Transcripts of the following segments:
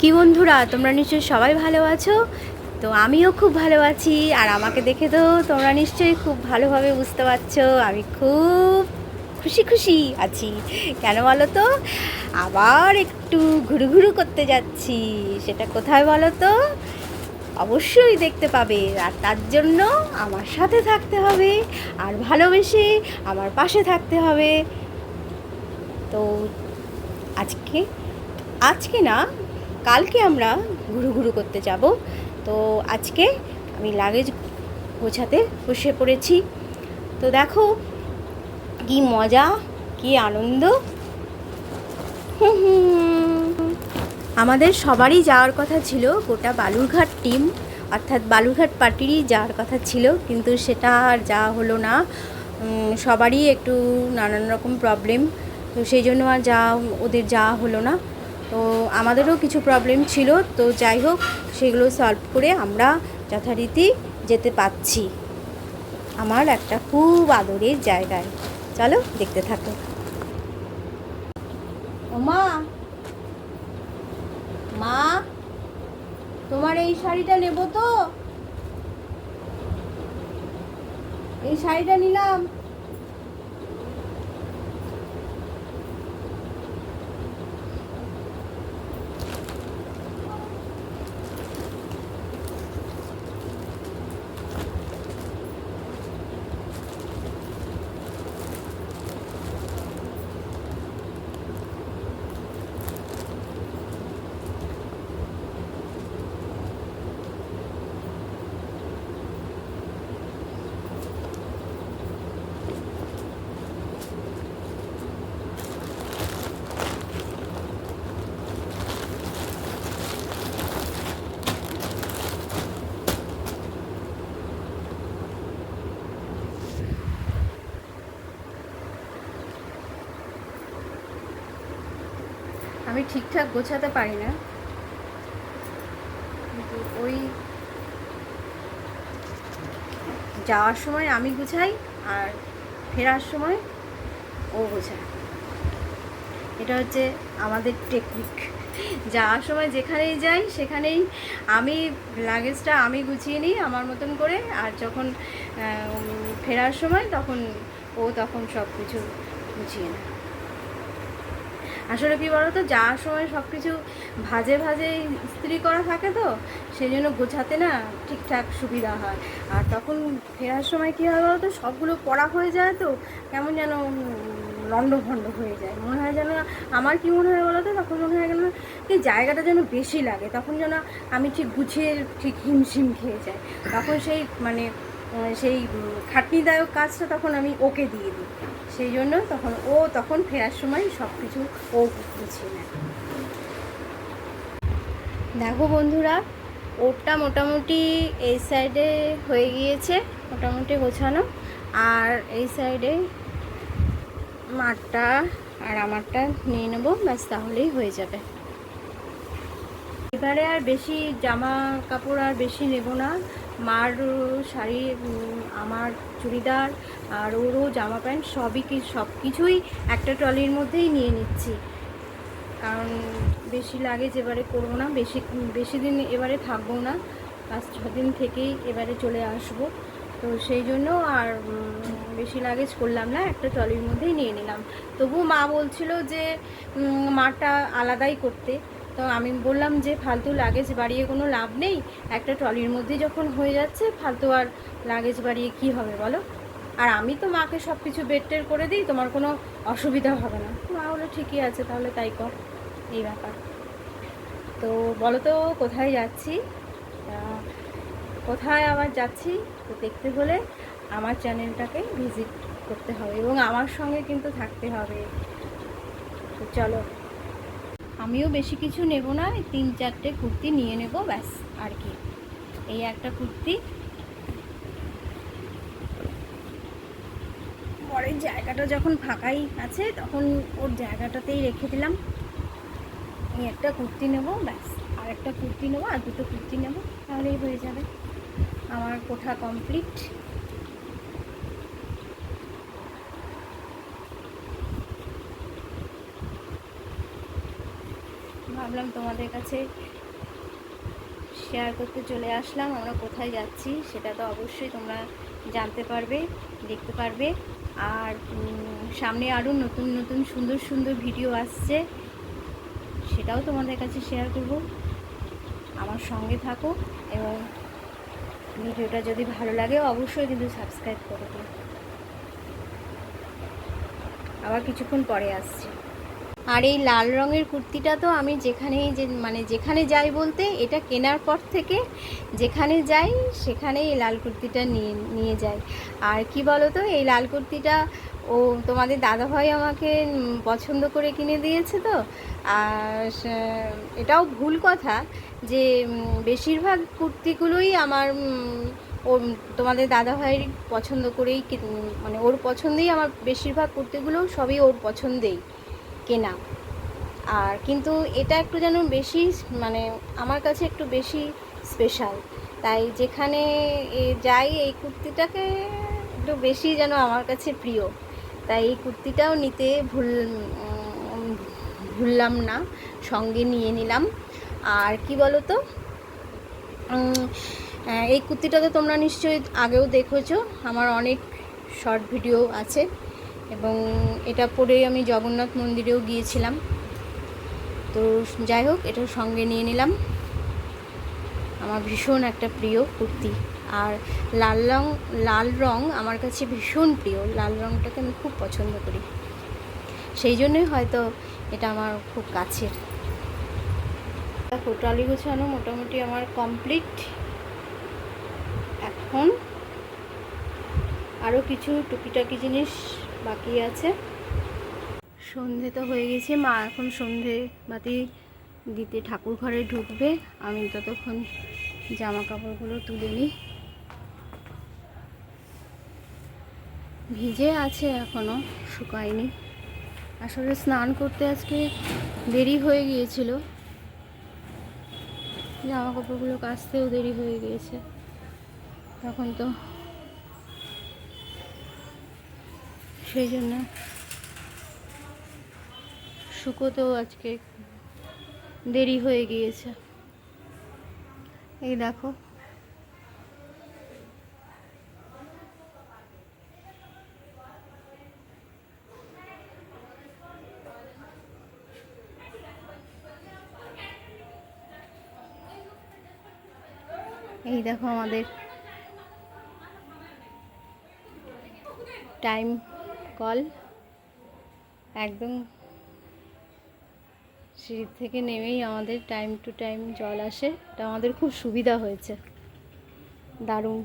কি বন্ধুরা, তোমরা নিশ্চয়ই সবাই ভালো আছো? তো আমিও খুব ভালো আছি, আর আমাকে দেখে তো তোমরা নিশ্চয়ই খুব ভালোভাবে বুঝতে পারছ, আমি খুব খুশি খুশি আছি। কেন বলো তো আবার একটু ঘুরু ঘুরু করতে যাচ্ছি, সেটা কোথায় বলো তো অবশ্যই দেখতে পাবে, আর তার জন্য আমার সাথে থাকতে হবে, আর ভালোবেসে আমার পাশে থাকতে হবে। তো আজকে আজকে না কালকে আমরা ঘুরু ঘুরু করতে যাব। তো আজকে আমি লাগেজ গোছাতে বসে পড়েছি। তো দেখো, কি মজা, কি আনন্দ। আমাদের সবারই যাওয়ার কথা ছিল, গোটা বালুরঘাট টিম অর্থাৎ বালুরঘাট পার্টিরই যাওয়ার কথা ছিল, কিন্তু সেটা আর যাওয়া হলো না। সবারই একটু নানান রকম প্রবলেম তো সেই জন্য আর যা ওদের যাওয়া হলো না। তো আমাদেরও কিছু প্রবলেম ছিল, তো যাই হোক, সেগুলো সলভ করে আমরা যথারীতি যেতে পাচ্ছি আমার একটা খুব আদরের জায়গায়। চলো দেখতে থাকো। মা! মা! তোমার এই শাড়িটা নেব তো? এই শাড়িটা নিলাম। ঠিকঠাক গোছাতে পারি না। কিন্তু ওই যাওয়ার সময় আমি গুছাই আর ফেরার সময় ও গোছায়। এটা হচ্ছে আমাদের টেকনিক যাওয়ার সময় যেখানেই যাই, সেখানেই আমি লাগেজটা আমি গুছিয়ে নিই আমার মতন করে আর যখন ফেরার সময় তখন ও তখন সব কিছু গুছিয়ে নেয়। আসলে কি বলতো যাওয়ার সময় সব কিছু ভাজে ভাজে ইস্ত্রি করা থাকে তো সেই জন্য গোছাতে না ঠিকঠাক সুবিধা হয়। আর তখন ফেরার সময় কী হয় বলতো, সবগুলো পড়া হয়ে যায় তো, কেমন যেন লন্ড ভন্ড হয়ে যায়। মনে হয় যেন, আমার কি মনে হয় বলতো, তখন মনে হয় যেন এই জায়গাটা যেন বেশি লাগে, তখন যেন আমি ঠিক গুছিয়ে, ঠিক হিমশিম খেয়ে যাই। তখন সেই মানে সেই খাটনিদায়ক কাজটা তখন আমি ওকে দিয়ে দিই। সেই জন্য তখন ও তখন ফেরার সময় সব কিছু ও গুছিয়ে নেয় দেখো বন্ধুরা ওটা মোটামুটি এই সাইডে হয়ে গিয়েছে, মোটামুটি গোছানো। আর এই সাইডে মারটা আর আমারটা নিয়ে নেব, ব্যাস তাহলেই হয়ে যাবে। এবারে আর বেশি জামা কাপড় আর বেশি নেব না। মার, শাড়ি আমার চুড়িদার আর ওরও জামা প্যান্ট সবই কি, সব কিছুই একটা ট্রলির মধ্যেই নিয়ে নিচ্ছি। কারণ বেশি লাগেজ এবারে করব না, বেশি বেশি দিন এবারে থাকব না পাঁচ ছ দিন থেকেই এবারে চলে আসব। তো সেই জন্য আর বেশি লাগেজ করলাম না, একটা ট্রলির মধ্যেই নিয়ে নিলাম। তবু মা বলছিল যে মাটা আলাদাই করতে। তো আমি বললাম যে, ফালতু লাগেজ বাড়িয়ে কোনো লাভ নেই? একটা ট্রলির মধ্যে যখন হয়ে যাচ্ছে, ফালতু আর লাগেজ বাড়িয়ে কি হবে বলো? আর আমি তো মাকে সব কিছু বেড টের করে দিই, তোমার কোনো অসুবিধা হবে না। মা বলে ঠিকই আছে, তাহলে তাই কর। এই ব্যাপার। তো বলো তো, কোথায় যাচ্ছি? কোথায় আবার যাচ্ছি? তো দেখতে হলে আমার চ্যানেলটাকে ভিজিট করতে হবে এবং আমার সঙ্গে কিন্তু থাকতে হবে। তো চলো। আমিও বেশি কিছু নেব না তিন চারটে কুর্তি নিয়ে নেব, ব্যাস, আর কি। এই একটা কুর্তি। পরের জায়গাটা যখন ফাঁকাই আছে, তখন ওর জায়গাটাতেই রেখে দিলাম। এই একটা কুর্তি নেব, ব্যাস, আর একটা কুর্তি নেব, আর দুটো কুর্তি নেব, তাহলেই হয়ে যাবে। আমার কোঠা কমপ্লিট। ভাবলাম তোমাদের কাছে শেয়ার করতে চলে আসলাম, আমরা কোথায় যাচ্ছি সেটা তো অবশ্যই তোমরা জানতে পারবে, দেখতে পারবে। আর সামনে আরও নতুন নতুন, সুন্দর সুন্দর ভিডিও আসছে, সেটাও তোমাদের কাছে শেয়ার করব। আমার সঙ্গে থাকো এবং ভিডিওটা যদি ভালো লাগে অবশ্যই কিন্তু সাবস্ক্রাইব করে দিও। আবার কিছুক্ষণ পরে আসছি। আর এই লাল রঙের কুর্তিটা তো আমি যেখানেই যে মানে যেখানে যাই বলতে, এটা কেনার পর থেকে যেখানে যাই সেখানে এই লাল কুর্তিটা নিয়ে নিয়ে যাই। আর কি বলো তো এই লাল কুর্তিটা ও তোমাদের দাদাভাই আমাকে পছন্দ করে কিনে দিয়েছে তো। আর এটাও ভুল কথা যে বেশিরভাগ কুর্তিগুলোই আমার ও তোমাদের দাদাভাইয়ের পছন্দ করেই মানে ওর পছন্দেই আমার বেশিরভাগ কুর্তিগুলো সবই ওর পছন্দেই। কেনা। আর কিন্তু এটা একটু যেন বেশি মানে আমার কাছে একটু বেশি স্পেশাল তাই যেখানে যাই এই কুর্তিটাকে একটু বেশি যেন আমার কাছে প্রিয়। তাই এই কুর্তিটাও নিতে ভুল ভুললাম না, সঙ্গে নিয়ে নিলাম। আর কি বলো তো এই কুর্তিটা তো তোমরা নিশ্চয়ই আগেও দেখেছ, আমার অনেক শর্ট ভিডিও আছে। এবং এটা পরে আমি জগন্নাথ মন্দিরেও গিয়েছিলাম। তো যাই হোক, এটা সঙ্গে নিয়ে নিলাম। আমার ভীষণ একটা প্রিয় কুর্তি। আর লাল রং লাল রং আমার কাছে ভীষণ প্রিয়। লাল রংটাকে আমি খুব পছন্দ করি। সেই জন্যই হয়তো এটা আমার খুব কাছের। দেখো গোছানো মোটামুটি আমার কমপ্লিট। এখন আরও কিছু টুকিটাকি জিনিস বাকি আছে। সন্ধে তো হয়ে গেছে, মা এখন সন্ধে বাতি দিতে ঠাকুর ঘরে ঢুকবে। আমি ততক্ষণ জামা কাপড়গুলো তুলে নিই। ভিজে আছে এখনও, শুকায়নি। আসলে স্নান করতে আজকে দেরি হয়ে গিয়েছিল। জামা কাপড়গুলো কাচতেও দেরি হয়ে গিয়েছে। তখন তো সেই জন্য শুকোতেও আজকে দেরি হয়ে গিয়েছে। এই দেখো। এই দেখো আমাদের টাইম কল। একদম সিঁড়ি থেকে নেমেই আমাদের টাইম টু টাইম জল আসে। এটা আমাদের খুব সুবিধা হয়েছে। দারুণ।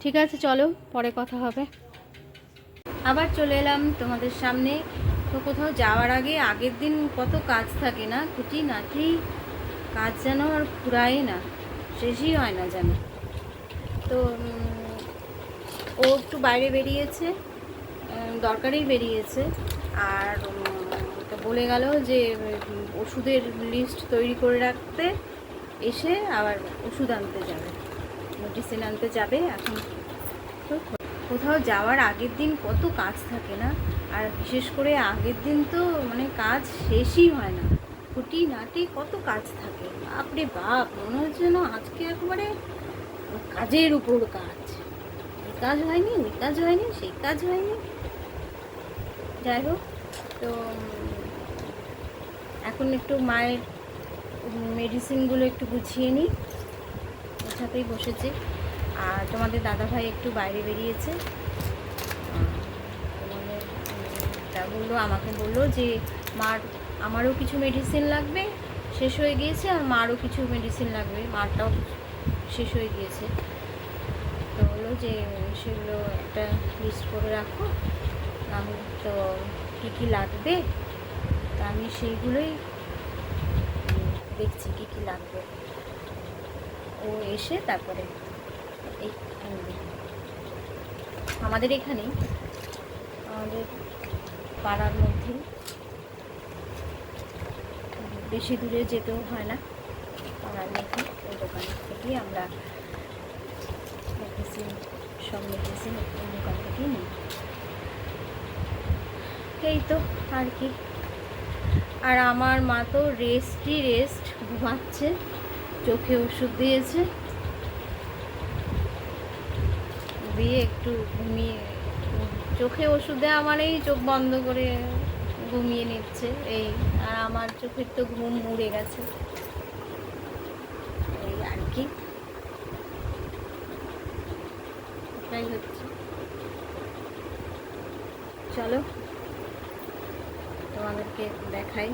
ঠিক আছে, চলো, পরে কথা হবে। আবার চলে এলাম তোমাদের সামনে। তো কোথাও যাওয়ার আগে, আগের দিন কত কাজ থাকে না? খুঁটি নাটি কাজ যেন আর ফুরায় না। শেষই হয় না যেন। তো ও একটু বাইরে বেরিয়েছে দরকারেই বেরিয়েছে। আর বলে গেল যে ওষুধের লিস্ট তৈরি করে রাখতে এসে আবার ওষুধ আনতে যাবে। মেডিসিন আনতে যাবে এখন। তো কোথাও যাওয়ার আগের দিন কত কাজ থাকে না? আর বিশেষ করে আগের দিন তো মানে কাজ শেষই হয় না। খুঁটি নাটি কত কাজ থাকে। বাপরে বাপ, মনে হচ্ছে যেন আজকে একবারে কাজের উপর কাজ। কাজ হয়নি কাজ হয়নি, সেই কাজ হয়নি। যাই হোক, তো এখন একটু মায়ের মেডিসিনগুলো একটু গুছিয়ে নিই। সাথেই বসেছি। আর তোমাদের দাদাভাই একটু বাইরে বেরিয়েছে। বলল, আমাকে বলল যে, মার, আমারও কিছু মেডিসিন লাগবে, শেষ হয়ে গিয়েছে, আর মারও কিছু মেডিসিন লাগবে। মারটাও শেষ হয়ে গিয়েছে। বলল যে, সেগুলো একটা লিস্ট করে রাখো। আমি তো কী কী লাগবে? তা আমি সেইগুলোই দেখছি কী কী লাগবে। ও এসে তারপরে এই আনবে আমাদের এখানেই আমাদের পাড়ার মধ্যেই বেশি দূরে যেতেও হয় না। পাড়ার মধ্যে, ওই দোকান থেকেই আমরা মেডিসিন সব মেডিসিন দোকান থেকেই নিই। এই তো, আর কি। আর আমার মা তো রেস্টই রেস্ট, ঘুমাচ্ছে, চোখে ওষুধ দিয়েছে। দিয়ে একটু ঘুমিয়ে, চোখে ওষুধ দেওয়া মানেই চোখ বন্ধ করে ঘুমিয়ে নিচ্ছে, এই, আর আমার চোখের তো ঘুম মুড়ে গেছে এই আর কি এটাই হচ্ছে। চলো তোমাদেরকে দেখাই।